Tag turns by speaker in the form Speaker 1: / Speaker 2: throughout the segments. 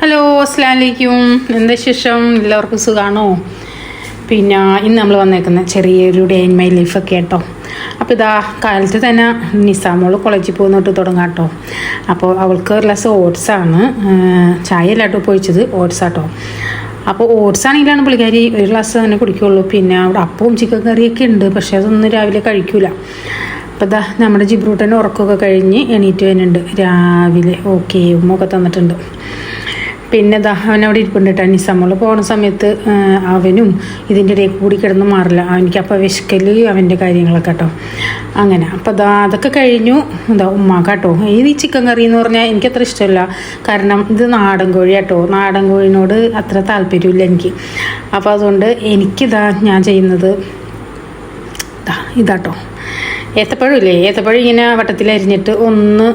Speaker 1: Hello അസ്സാം വലൈക്കും എന്താ ശേഷം എല്ലാവർക്കും സുഖമാണോ പിന്നെ ഇന്ന് നമ്മൾ വന്നേക്കുന്ന ചെറിയൊരു ഡേ ഇൻ മൈ ലൈഫൊക്കെ കേട്ടോ അപ്പോൾ ഇതാ കാലത്ത് തന്നെ നിസാമോൾ കോളേജിൽ പോകുന്നിട്ട് തുടങ്ങാം കേട്ടോ അപ്പോൾ അവൾക്ക് ഒരു ഗ്ലാസ് ഓട്സാണ് ചായ അല്ലാട്ടോ പൊഴിച്ചത് ഓട്സ് ആട്ടോ. അപ്പോൾ ഓട്സ് ആണെങ്കിലാണ് പുള്ളിക്കാരി ഒരു ഗ്ലാസ് തന്നെ കുടിക്കുകയുള്ളൂ പിന്നെ അവിടെ അപ്പവും ചിക്കൻ കറിയൊക്കെ ഉണ്ട്. പക്ഷേ അതൊന്നും രാവിലെ കഴിക്കൂല. അപ്പോൾ ഇതാ നമ്മുടെ ജിബ്രൂട്ടന്റെ ഉറക്കമൊക്കെ കഴിഞ്ഞ് എണീറ്റ് വരുന്നുണ്ട്. രാവിലെ. ഓക്കെ ഉമ്മൊക്കെ തന്നിട്ടുണ്ട്. പിന്നെ അവൻ അവിടെ ഇരിപ്പുണ്ട് പോണ സമയത്ത് അവനും ഇതിന്റെ ഇടയിൽ കൂടി കിടന്ന് മാറില്ല. അവനിക്ക് അപ്പോൾ വിശക്കൽ അവന്റെ കാര്യങ്ങളൊക്കെ കേട്ടോ അങ്ങനെ അപ്പോൾ ദാ അതൊക്കെ കഴിഞ്ഞു. എന്താ ഉമ്മ കേട്ടോ ഈ ചിക്കൻ കറി എന്ന് പറഞ്ഞാൽ എനിക്കത്ര ഇഷ്ടമല്ല. കാരണം ഇത് നാടൻ കോഴി കേട്ടോ നാടൻ കോഴിനോട് അത്ര താല്പര്യമില്ല എനിക്ക്. അപ്പോൾ അതുകൊണ്ട് എനിക്കിതാ ഞാൻ ചെയ്യുന്നത് ഇതാട്ടോ. ഏത്തപ്പഴം ഇല്ലേ ഏത്തപ്പഴം ഇങ്ങനെ വട്ടത്തിൽ അരിഞ്ഞിട്ട് ഒന്ന്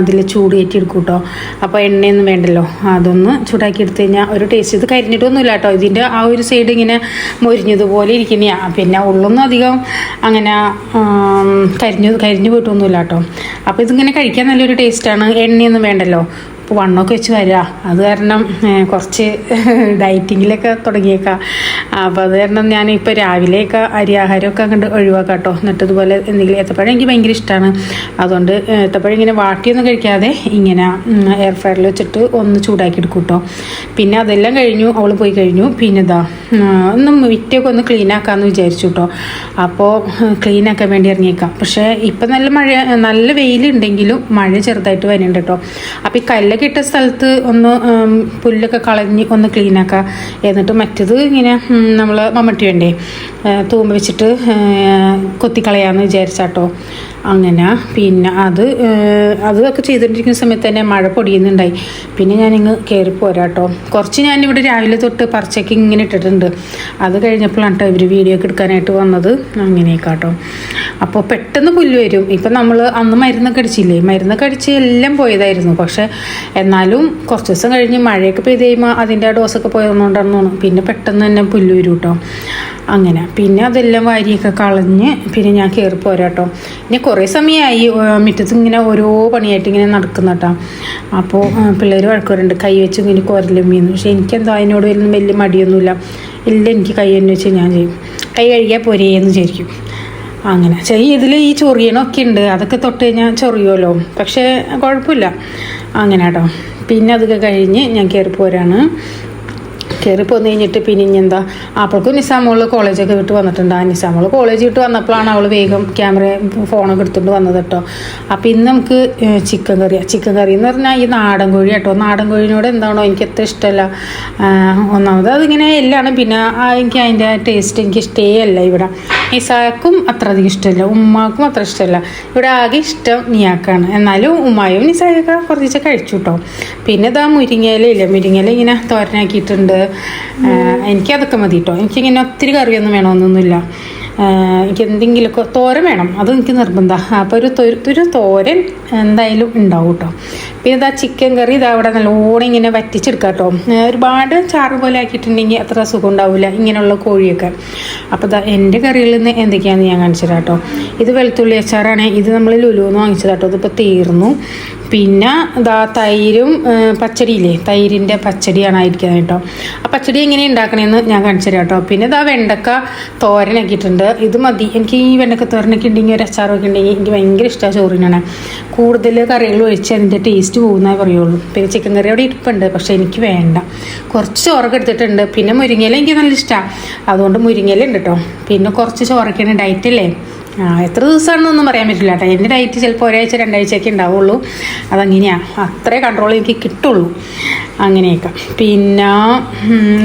Speaker 1: അതിൽ ചൂട് കയറ്റി എടുക്കും കേട്ടോ അപ്പോൾ എണ്ണയൊന്നും വേണ്ടല്ലോ. അതൊന്ന് ചൂടാക്കി എടുത്തു കഴിഞ്ഞാൽ ഒരു ടേസ്റ്റ് ഇത് കരിഞ്ഞിട്ടൊന്നുമില്ല കേട്ടോ. ഇതിന്റെ ആ ഒരു സൈഡ് ഇങ്ങനെ മൊരിഞ്ഞതുപോലെ ഇരിക്കുന്നതാണ് പിന്നെ ഉള്ളൊന്നും അധികം അങ്ങനെ കരിഞ്ഞു കരിഞ്ഞു പോയിട്ടൊന്നുമില്ല കേട്ടോ. അപ്പോൾ ഇതിങ്ങനെ കഴിക്കാൻ നല്ലൊരു ടേസ്റ്റാണ് എണ്ണയൊന്നും വേണ്ടല്ലോ. ഇപ്പോൾ വണ്ണമൊക്കെ വെച്ച് വരിക അത് കാരണം കുറച്ച് ഡയറ്റിങ്ങിലൊക്കെ തുടങ്ങിയേക്കാം. അപ്പോൾ അത് കാരണം ഞാൻ ഇപ്പോൾ രാവിലെയൊക്കെ അരി ആഹാരമൊക്കെ അങ്ങോട്ട് ഒഴിവാക്കാം കേട്ടോ എന്നിട്ട് ഇതുപോലെ എന്തെങ്കിലും ഏത്തപ്പഴം എനിക്ക് ഭയങ്കര ഇഷ്ടമാണ് അതുകൊണ്ട് ഏത്തപ്പഴം ഇങ്ങനെ വാട്ടിയൊന്നും കഴിക്കാതെ ഇങ്ങനെ എയർ ഫ്രയറിൽ വെച്ചിട്ട് ഒന്ന് ചൂടാക്കി എടുക്കും കേട്ടോ പിന്നെ അതെല്ലാം കഴിഞ്ഞു അവൾ പോയി കഴിഞ്ഞു. പിന്നെ ഇതാ ഒന്ന് വിറ്റൊക്കെ ഒന്ന് ക്ലീൻ ആക്കാമെന്ന് വിചാരിച്ചു കേട്ടോ അപ്പോൾ ക്ലീൻ ആക്കാൻ വേണ്ടി ഇറങ്ങിയേക്കാം. പക്ഷേ ഇപ്പം നല്ല മഴ നല്ല വെയിലുണ്ടെങ്കിലും മഴ ചെറുതായിട്ട് വരുന്നുണ്ട് കേട്ടോ അപ്പോൾ ഈ കല്ലൊക്കെ ഇട്ട സ്ഥലത്ത് ഒന്ന് പുല്ലൊക്കെ കളഞ്ഞ് ഒന്ന് ക്ലീൻ ആക്കുക എന്നിട്ട് മറ്റത് ഇങ്ങനെ നമ്മൾ മമ്മട്ടി വേണ്ടേ തൂമ്പ വെച്ചിട്ട് കൊത്തിക്കളയാമെന്ന് വിചാരിച്ചാട്ടോ. അങ്ങനെ. പിന്നെ അത് അതൊക്കെ ചെയ്തുകൊണ്ടിരിക്കുന്ന സമയത്ത് തന്നെ മഴ പൊടിയുന്നുണ്ടായി. പിന്നെ ഞാനിങ്ങ് കയറി പോരാട്ടോ കുറച്ച് ഞാൻ ഞാനിവിടെ രാവിലെ തൊട്ട് പറിച്ചൊക്കെ ഇങ്ങനെ ഇട്ടിട്ടുണ്ട്. അത് കഴിഞ്ഞപ്പോഴാണ് കേട്ടോ ഇവർ വീഡിയോ ഒക്കെ എടുക്കാനായിട്ട് വന്നത്. കേട്ടോ അപ്പോൾ പെട്ടെന്ന് പുല്ല് വരും. ഇപ്പം നമ്മൾ അന്ന് മരുന്നൊക്കെ അടിച്ചില്ലേ? മരുന്നൊക്കെ അടിച്ച് എല്ലാം പോയതായിരുന്നു. പക്ഷെ എന്നാലും കുറച്ച് ദിവസം കഴിഞ്ഞ് മഴയൊക്കെ പെയ്ത് കഴിയുമ്പോൾ അതിന്റെ ആ ഡോസൊക്കെ പോയതുകൊണ്ടാണെന്ന് തോന്നുന്നു. പിന്നെ പെട്ടെന്ന് തന്നെ പുല്ല് വരും കേട്ടോ അങ്ങനെ. പിന്നെ അതെല്ലാം വാരിയൊക്കെ കളഞ്ഞ് പിന്നെ ഞാൻ കയറി പോരാട്ടോ. ഇനി കുറേ സമയമായി മുറ്റത്ത് ഇങ്ങനെ ഓരോ പണിയായിട്ട് ഇങ്ങനെ നടക്കുന്ന കേട്ടോ. അപ്പോൾ പിള്ളേർ വഴക്കുവരുണ്ട് കൈ വെച്ച് ഇങ്ങനെ കുരലും മീന്നു. പക്ഷേ എനിക്കെന്തോ അതിനോട് വരുന്ന വലിയ മടിയൊന്നുമില്ല. എല്ലാം എനിക്ക് കൈ തന്നെ വെച്ച് ഞാൻ ചെയ്യും. കൈ കഴുകിയാൽ പോരേന്ന് വിചാരിക്കും. അങ്ങനെ. ചെയ് ഇതിൽ ഈ ചൊറിയണമൊക്കെ ഉണ്ട്. അതൊക്കെ തൊട്ട് കഴിഞ്ഞാൽ ചൊറിയുമല്ലോ പക്ഷേ കുഴപ്പമില്ല. അങ്ങനെ കേട്ടോ. പിന്നെ അതൊക്കെ കഴിഞ്ഞ് ഞാൻ കയറി പോരാണ്. കയറി പോന്നു കഴിഞ്ഞിട്ട് പിന്നെ എന്താ? അപ്പോഴേക്കും നിസാമോൾ കോളേജൊക്കെ വിട്ട് വന്നിട്ടുണ്ട്. ആ നിസാമോൾ കോളേജ് വിട്ട് വന്നപ്പോഴാണ് അവൾ വേഗം ക്യാമറ ഫോണൊക്കെ എടുത്തുകൊണ്ട് വന്നത് കേട്ടോ. അപ്പോൾ ഇന്ന് നമുക്ക് ചിക്കൻ കറിയാണ് ചിക്കൻ കറി എന്ന് പറഞ്ഞാൽ ഈ നാടൻ കോഴി കേട്ടോ. നാടൻ കോഴിനോട് എന്താണോ എനിക്ക് അത്ര ഇഷ്ടമല്ല. ഒന്നാമത് അതിങ്ങനെ എല്ലാണ്. പിന്നെ എനിക്ക് അതിന്റെ ടേസ്റ്റ് എനിക്ക് ഇഷ്ടേ അല്ല ഇവിടെ. നിസാക്കും അത്ര അധികം ഇഷ്ടമല്ല. ഉമ്മാക്കും അത്ര ഇഷ്ടമല്ല. ഇവിടെ ആകെ ഇഷ്ടം നിയാക്കാണ് എന്നാലും ഉമ്മായും നിസായൊക്കെ കുറച്ച് കഴിച്ചു കേട്ടോ. പിന്നെ ഇതാ മുരിങ്ങയില ഇല്ല? മുരിങ്ങയില ഇങ്ങനെ തോരനാക്കിയിട്ടുണ്ട്. എനിക്കതൊക്കെ മതി കേട്ടോ എനിക്കിങ്ങനെ ഒത്തിരി കറിയൊന്നും വേണമെന്നൊന്നുമില്ല. എനിക്ക് എന്തെങ്കിലുമൊക്കെ തോരൻ വേണം. അത് എനിക്ക് നിർബന്ധമാണ് അപ്പോൾ ഒരു ഒരു തോരൻ എന്തായാലും ഉണ്ടാവും കേട്ടോ പിന്നെ ഇതാ ചിക്കൻ കറി ഇതാ അവിടെ നല്ലോണം ഇങ്ങനെ വറ്റിച്ചെടുക്കാം കേട്ടോ ഒരുപാട് ചാറ് പോലെ ആക്കിയിട്ടുണ്ടെങ്കിൽ അത്ര സുഖം ഉണ്ടാവില്ല ഇങ്ങനെയുള്ള കോഴിയൊക്കെ. അപ്പോൾ ഇതാ എന്റെ കറിയിൽ നിന്ന് എന്തൊക്കെയാണെന്ന് ഞാൻ കാണിച്ചു കേട്ടോ ഇത് വെളുത്തുള്ളി അച്ചാറാണ്. ഇത് നമ്മൾ ലുലുന്ന് വാങ്ങിച്ചത് കേട്ടോ ഇതിപ്പോൾ തീർന്നു. പിന്നെ ഇതാ തൈരും പച്ചടിയില്ലേ? തൈരിന്റെ പച്ചടിയാണ് ആയിരിക്കുന്നത് കേട്ടോ ആ പച്ചടി എങ്ങനെ ഉണ്ടാക്കണമെന്ന് ഞാൻ കാണിച്ചു തരാം കേട്ടോ പിന്നെ ഇതാ വെണ്ടക്ക തോരനാക്കിയിട്ടുണ്ട് ഇത് മതി. എനിക്ക് ഈ വെണ്ടക്ക തോരനൊക്കെ ഉണ്ടെങ്കിൽ ഒരു അച്ചാറൊക്കെ ഉണ്ടെങ്കിൽ എനിക്ക് ഭയങ്കര ഇഷ്ടമാണ് ചോറിനാണ്. കൂടുതൽ കറികൾ ഒഴിച്ച് അതിന്റെ ടേസ്റ്റ് പോകുന്നേ പറയുള്ളൂ. പിന്നെ ചിക്കൻ കറി അവിടെ ഇരിപ്പുണ്ട് പക്ഷേ എനിക്ക് വേണ്ട. കുറച്ച് ചോറൊക്കെ എടുത്തിട്ടുണ്ട്. പിന്നെ മുരിങ്ങയില എനിക്ക് നല്ല ഇഷ്ടമാണ് അതുകൊണ്ട് മുരിങ്ങയില ഉണ്ട് കേട്ടോ പിന്നെ കുറച്ച് ചോറൊക്കെയാണ് ഡയറ്റ് അല്ലേ? ആ എത്ര ദിവസമാണെന്നൊന്നും പറയാൻ പറ്റില്ല കേട്ടോ എന്റെ ഡയറ്റ് ചിലപ്പോൾ ഒരാഴ്ച രണ്ടാഴ്ചയൊക്കെ ഉണ്ടാവുള്ളൂ. അതങ്ങനെയാണ് അത്രേ കൺട്രോൾ എനിക്ക് കിട്ടുള്ളൂ. അങ്ങനെയൊക്കെ. പിന്നെ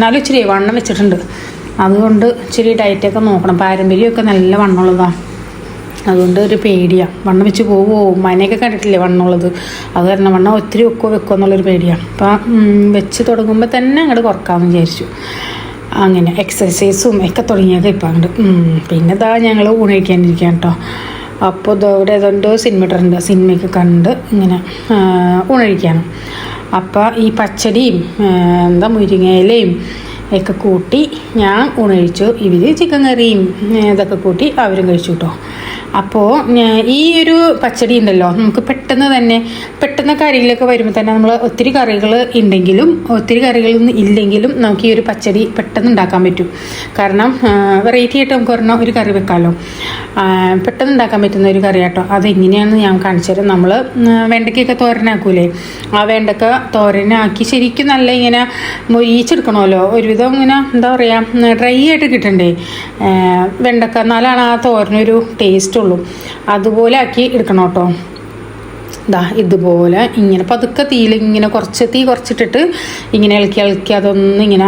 Speaker 1: നല്ല ഇച്ചിരി വണ്ണം വെച്ചിട്ടുണ്ട്. അതുകൊണ്ട് ഇച്ചിരി ഡയറ്റൊക്കെ നോക്കണം. പാരമ്പര്യമൊക്കെ നല്ല വണ്ണമുള്ളതാണ് അതുകൊണ്ട് ഒരു പേടിയാണ് വണ്ണം വെച്ച് പോവുമോ മനയൊക്കെ കണ്ടിട്ടില്ലേ വണ്ണമുള്ളത് അത് കാരണം വണ്ണം ഒത്തിരി വെക്കോ വെക്കോ എന്നുള്ളൊരു പേടിയാണ് അപ്പം വെച്ച് തുടങ്ങുമ്പോൾ തന്നെ അങ്ങോട്ട് കുറക്കാമെന്ന് വിചാരിച്ചു. അങ്ങനെ എക്സസൈസും ഒക്കെ തുടങ്ങിയത് ഇപ്പം അങ്ങോട്ട് പിന്നെ ഇതാ ഞങ്ങൾ ഊണഴിക്കാനിരിക്കാം കേട്ടോ അപ്പോൾ ഇവിടെ ഏതാണ്ട് സിനിമ ഇട്ടിട്ടുണ്ട് സിനിമയൊക്കെ കണ്ട് ഇങ്ങനെ ഊണഴിക്കാണ്. അപ്പം ഈ പച്ചടിയും എന്താ മുരിങ്ങയിലയും ഒക്കെ കൂട്ടി ഞാൻ ഊണ് ഇവർ ചിക്കൻ കറിയും ഇതൊക്കെ കൂട്ടി അവരും കഴിച്ചു കേട്ടോ അപ്പോൾ ഈ ഒരു പച്ചടി ഉണ്ടല്ലോ നമുക്ക് പെട്ടെന്ന് തന്നെ പെട്ടെന്ന് കറിയിലൊക്കെ വരുമ്പോൾ തന്നെ നമ്മൾ ഒത്തിരി കറികൾ ഉണ്ടെങ്കിലും ഒത്തിരി കറികളൊന്നും ഇല്ലെങ്കിലും നമുക്ക് ഈ ഒരു പച്ചടി പെട്ടെന്ന് ഉണ്ടാക്കാൻ പറ്റും. കാരണം വെറൈറ്റി ആയിട്ട് നമുക്ക് ഒരെണ്ണം ഒരു കറി വെക്കാമല്ലോ പെട്ടെന്ന് ഉണ്ടാക്കാൻ പറ്റുന്ന ഒരു കറി കേട്ടോ അതെങ്ങനെയാണെന്ന് ഞാൻ കാണിച്ചു നമ്മൾ വെണ്ടയ്ക്കൊക്കെ തോരനാക്കൂലേ? ആ വെണ്ടക്ക തോരനാക്കി ശരിക്കും നല്ല ഇങ്ങനെ മൊരിച്ചെടുക്കണമല്ലോ ഒരുവിധം ഇങ്ങനെ എന്താ പറയുക ഡ്രൈ ആയിട്ട് കിട്ടണ്ടേ. വെണ്ടക്ക എന്നാലാണ് ആ തോരനൊരു ടേസ്റ്റ് ഉള്ളൂ. അതുപോലെ ആക്കി എടുക്കണം കേട്ടോ. ദാ ഇതുപോലെ ഇങ്ങനെ പതുക്കെ തീയിൽ ഇങ്ങനെ കുറച്ച് തീ കുറച്ചിട്ടിട്ട് ഇങ്ങനെ ഇളക്കി ഇളക്കി അതൊന്ന് ഇങ്ങനെ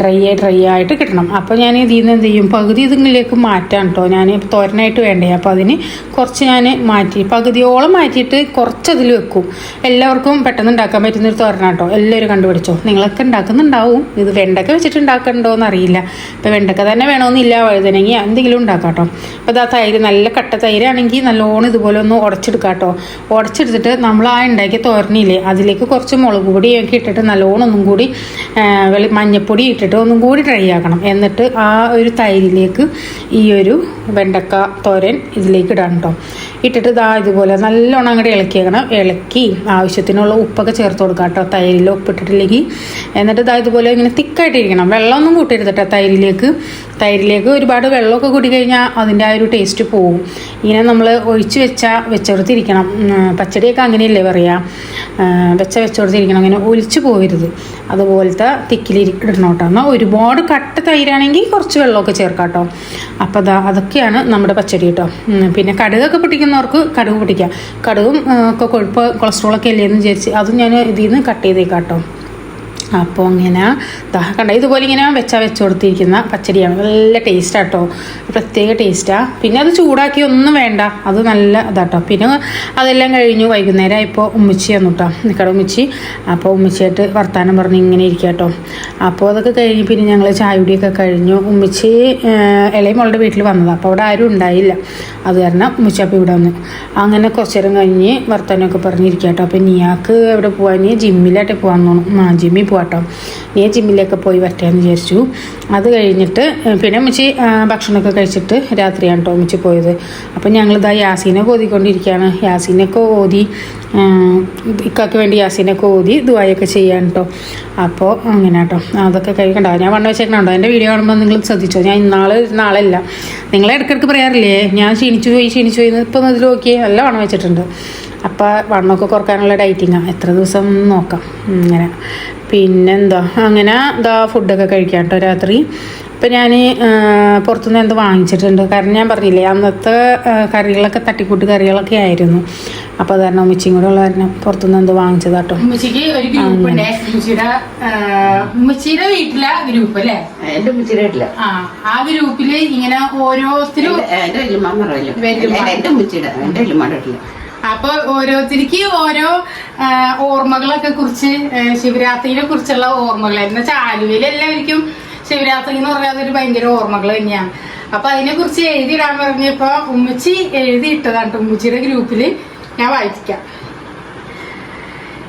Speaker 1: ഡ്രൈ ആയി ഡ്രൈ ആയിട്ട് കിട്ടണം. അപ്പോൾ ഞാൻ ഇതിൽ നിന്ന് എന്ത് ചെയ്യും? പകുതി ഇതിലേക്ക് മാറ്റാം കേട്ടോ ഞാൻ തോരനായിട്ട് വേണ്ടേ? അപ്പോൾ അതിന് കുറച്ച് ഞാൻ മാറ്റി പകുതിയോളം മാറ്റിയിട്ട് കുറച്ച് അതിൽ വെക്കും. എല്ലാവർക്കും പെട്ടെന്ന് ഉണ്ടാക്കാൻ പറ്റുന്ന ഒരു തോരന കേട്ടോ എല്ലാവരും കണ്ടുപിടിച്ചോ? നിങ്ങളൊക്കെ ഉണ്ടാക്കുന്നുണ്ടാവും. ഇത് വെണ്ടക്ക വെച്ചിട്ട് ഉണ്ടാക്കണ്ടോ എന്ന് അറിയില്ല. ഇപ്പോൾ വെണ്ടക്ക തന്നെ വേണമെന്നില്ല വഴുതനങ്ങി എന്തെങ്കിലും ഉണ്ടാക്കാം കേട്ടോ അപ്പോൾ ആ തൈര് നല്ല കട്ട തൈരാണെങ്കിൽ നല്ലോണം ഇതുപോലെ ഒന്ന് ഉടച്ചെടുക്കാം കേട്ടോ ഉടച്ചെടുത്തിട്ട് നമ്മൾ ആ ഉണ്ടാക്കിയ തോരനില്ലേ അതിലേക്ക് കുറച്ച് മുളക് പൊടിയൊക്കെ ഇട്ടിട്ട് നല്ലോണം ഒന്നും കൂടി വെളി മഞ്ഞപ്പൊടി ഇട്ടിട്ട് ഒന്നും കൂടി ഡ്രൈ ആക്കണം. എന്നിട്ട് ആ ഒരു തൈരിലേക്ക് ഈ ഒരു വെണ്ടക്ക തോരൻ ഇതിലേക്ക് ഇടാം കേട്ടോ ഇട്ടിട്ട് ഇതാ ഇതുപോലെ നല്ലോണം അങ്ങോട്ട് ഇളക്കിയേക്കണം. ഇളക്കി ആവശ്യത്തിനുള്ള ഉപ്പൊക്കെ ചേർത്ത് കൊടുക്കാം കേട്ടോ തൈരിൽ ഉപ്പിട്ടിട്ടില്ലെങ്കിൽ എന്നിട്ട് ഇതാ ഇതുപോലെ ഇങ്ങനെ തിക്കായിട്ടിരിക്കണം വെള്ളമൊന്നും കൂട്ടരുത് കേട്ടോ തൈരിലേക്ക്. തൈരിലേക്ക് ഒരുപാട് വെള്ളമൊക്കെ കൂടി കഴിഞ്ഞാൽ അതിന്റെ ആ ഒരു ടേസ്റ്റ് പോവും. ഇങ്ങനെ നമ്മൾ ഒഴിച്ച് വെച്ചാൽ വെച്ചെടുത്തിരിക്കണം. പച്ചടിയൊക്കെ അങ്ങനെയല്ലേ പറയുക വെച്ച വെച്ചെടുത്തിരിക്കണം. അങ്ങനെ ഒലിച്ച് പോകരുത് അതുപോലത്തെ തിക്കിലിരിക്കണം കേട്ടോ എന്നാൽ ഒരുപാട് കട്ട തൈരാണെങ്കിൽ കുറച്ച് വെള്ളമൊക്കെ ചേർക്കാം കേട്ടോ അപ്പോൾ അതാ അതൊക്കെയാണ് നമ്മുടെ പച്ചടി കേട്ടോ. പിന്നെ കടുകൊക്കെ പൊട്ടിക്കുന്നവർക്ക് കടുക് പൊട്ടിക്കാം. കടുകും ഒക്കെ കൊഴുപ്പ് കൊളസ്ട്രോളൊക്കെ അല്ലേ എന്ന് വിചാരിച്ച് അതും ഞാൻ ഇതിൽ നിന്ന് കട്ട് ചെയ്തേക്കാം കേട്ടോ അപ്പോൾ ഇങ്ങനെ കണ്ട? ഇതുപോലെ ഇങ്ങനെ വെച്ചാൽ വെച്ച് കൊടുത്തിരിക്കുന്ന പച്ചടിയാണ്. നല്ല ടേസ്റ്റാണ് കേട്ടോ പ്രത്യേക ടേസ്റ്റാണ് പിന്നെ അത് ചൂടാക്കി ഒന്നും വേണ്ട. അത് നല്ല ഇതാട്ടോ പിന്നെ അതെല്ലാം കഴിഞ്ഞു. വൈകുന്നേരം ഇപ്പോൾ ഉമ്മിച്ചി വന്നു കേട്ടോ നിൽക്കട ഉമ്മിച്ചി. അപ്പോൾ ഉമ്മിച്ചിയായിട്ട് വർത്താനം പറഞ്ഞ് ഇങ്ങനെ ഇരിക്കുക കേട്ടോ അപ്പോൾ അതൊക്കെ കഴിഞ്ഞ് പിന്നെ ഞങ്ങൾ ചായുടിയൊക്കെ കഴിഞ്ഞു. ഉമ്മിച്ചി ഇളയ മോളുടെ വീട്ടിൽ വന്നതാണ് അപ്പോൾ അവിടെ ആരും ഉണ്ടായില്ല. അത് കാരണം ഉമ്മിച്ചി അപ്പോൾ ഇവിടെ വന്നു. അങ്ങനെ കുറച്ചു നേരം കഴിഞ്ഞ് വർത്തമാനമൊക്കെ പറഞ്ഞിരിക്കാം കേട്ടോ അപ്പോൾ നീയാക്ക് എവിടെ പോകാൻ ജിമ്മിലായിട്ട് പോകാൻ തോന്നും. ആ ജിമ്മിൽ പോകാട്ടോ നീ ജിമ്മിലൊക്കെ പോയി എന്ന് വിചാരിച്ചു. അത് കഴിഞ്ഞിട്ട് പിന്നെ ഉമ്മച്ചി ഭക്ഷണമൊക്കെ കഴിച്ചിട്ട് രാത്രിയാണ് കേട്ടോ ഉമ്മച്ചി പോയത്. അപ്പം ഞങ്ങളിതാ യാസീനെ ഓതിക്കൊണ്ടിരിക്കുകയാണ് യാസീനൊക്കെ ഓതി ഇക്കൊക്കെ വേണ്ടി യാസീനൊക്കെ ഓതി ദുബായൊക്കെ ചെയ്യാൻ കേട്ടോ അപ്പോൾ അങ്ങനെ കേട്ടോ അതൊക്കെ കഴിക്കണ്ടോ ഞാൻ വണ്ണ വെച്ചേക്കണുണ്ടോ എന്റെ വീഡിയോ കാണുമ്പോൾ നിങ്ങൾ ശ്രദ്ധിച്ചോ? ഞാൻ ഇന്നാൾ നാളല്ല. നിങ്ങളെ ഇടയ്ക്കിടയ്ക്ക് പറയാറില്ലേ? ഞാൻ ക്ഷീണിച്ചു പോയി ക്ഷീണിച്ചു പോയി ഇപ്പം ഇതിൽ നോക്കിയേ നല്ല വണ്ണം വെച്ചിട്ടുണ്ട്. അപ്പോൾ വണ്ണമൊക്കെ കുറക്കാനുള്ള ഡയറ്റിങ്ങാണ് എത്ര ദിവസം നോക്കാം. അങ്ങനെ. പിന്നെന്താ? അങ്ങനെ ഇതാ ഫുഡൊക്കെ കഴിക്കാം കേട്ടോ രാത്രി. ഇപ്പം ഞാൻ പുറത്തുനിന്ന് എന്ത് വാങ്ങിച്ചിട്ടുണ്ട്? കാരണം ഞാൻ പറഞ്ഞില്ലേ അന്നത്തെ കറികളൊക്കെ തട്ടിക്കൂട്ട് കറികളൊക്കെ ആയിരുന്നു. അപ്പോൾ അത് കാരണം ഉമ്മച്ചിയും കൂടെ ഉള്ള കാരണം പുറത്തുനിന്ന് എന്ത് വാങ്ങിച്ചതാട്ടോ. ഉമ്മച്ചിക്ക് ഒരു ഗ്രൂപ്പ് ഉണ്ട്. ഉമ്മച്ചിയുടെ ഉമ്മച്ചിയുടെ വീട്ടിലെ ഗ്രൂപ്പ് അല്ലേ?
Speaker 2: എന്റെ മുച്ചിരിട്ടില്ല
Speaker 1: ആ ആ ഗ്രൂപ്പിൽ ഇങ്ങനെ ഓരോരുത്തരും
Speaker 2: എന്റെ വല്യമ്മ. എന്റെ മുച്ചിട എന്റെ വല്യമ്മയുടെ വീട്ടിൽ.
Speaker 1: അപ്പൊ ഓരോരുത്തർക്ക് ഓരോ ഓർമ്മകളൊക്കെ കുറിച്ച് ശിവരാത്രിനെ കുറിച്ചുള്ള ഓർമ്മകൾ എന്ന് ആലുവയിൽ എല്ലാവർക്കും ശിവരാത്രി എന്ന് പറഞ്ഞാൽ ഒരു ഭയങ്കര ഓർമ്മകൾ തന്നെയാണ്. അപ്പൊ അതിനെ കുറിച്ച് എഴുതിയിടാൻ പറഞ്ഞപ്പോ ഉമ്മച്ചി എഴുതിയിട്ടതാണ്. ഉമ്മച്ചിയുടെ ഗ്രൂപ്പിൽ ഞാൻ വായിക്കാം